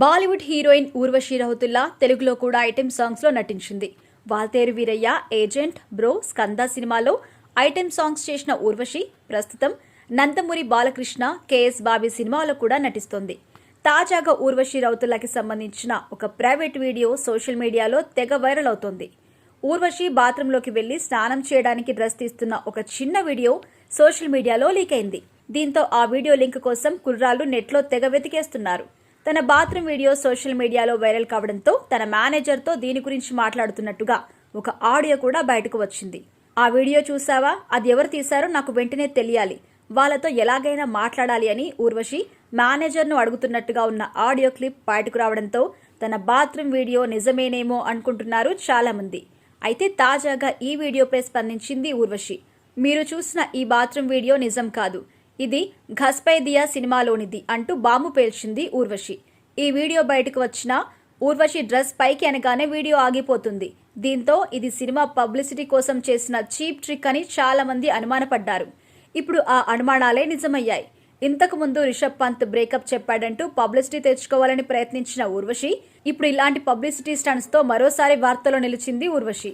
Bollywood heroine Urvashi Rautela తెలుగులో కూడా item సాంగ్స్లో నటించింది. వాల్తేరు వీరయ్య ఏజెంట్ బ్రో స్కంద సినిమాలో ఐటెం సాంగ్స్ చేసిన ఊర్వశి ప్రస్తుతం నందమూరి బాలకృష్ణ కేఎస్ బాబీ సినిమాలో కూడా నటిస్తోంది. తాజాగా ఊర్వశి రౌతులకి సంబంధించిన ఒక ప్రైవేట్ వీడియో సోషల్ మీడియాలో తెగ వైరల్ అవుతోంది. ఊర్వశి బాత్రూంలోకి వెళ్ళి స్నానం చేయడానికి డ్రెస్ తీస్తున్న ఒక చిన్న వీడియో సోషల్ మీడియాలో లీక్ అయింది. దీంతో ఆ వీడియో లింక్ కోసం కుర్రాళ్ళు నెట్లో తెగ వెతికేస్తున్నారు. తన బాత్రూమ్ వీడియో సోషల్ మీడియాలో వైరల్ కావడంతో తన మేనేజర్తో దీని గురించి మాట్లాడుతున్నట్టుగా ఒక ఆడియో కూడా బయటకు వచ్చింది. ఆ వీడియో చూసావా అది ఎవరు తీశారో నాకు వెంటనే తెలియాలి. వాళ్ళతో ఎలాగైనా మాట్లాడాలి అని ఊర్వశి మేనేజర్ను అడుగుతున్నట్టుగా ఉన్న ఆడియో క్లిప్ బయటకు రావడంతో తన బాత్రూమ్ వీడియో నిజమేనేమో అనుకుంటున్నారు చాలా మంది అయితే తాజాగా ఈ వీడియోపై స్పందించింది ఊర్వశి. మీరు చూసిన ఈ బాత్రూమ్ వీడియో నిజం కాదు. ఇది ఘస్పైదియా సినిమాలోనిది అంటూ బాంబు పేల్చింది ఊర్వశి. ఈ వీడియో బయటకు వచ్చిన ఊర్వశి డ్రెస్ పైకి అనగానే వీడియో ఆగిపోతుంది. దీంతో ఇది సినిమా పబ్లిసిటీ కోసం చేసిన చీప్ ట్రిక్ అని చాలా మంది అనుమానపడ్డారు. ఇప్పుడు ఆ అనుమానాలే నిజమయ్యాయి. ఇంతకు ముందు రిషబ్ పంత్ బ్రేకప్ చెప్పాడంటూ పబ్లిసిటీ తెచ్చుకోవాలని ప్రయత్నించిన ఊర్వశి ఇప్పుడు ఇలాంటి పబ్లిసిటీ స్టంట్స్తో మరోసారి వార్తలో నిలిచింది ఊర్వశి.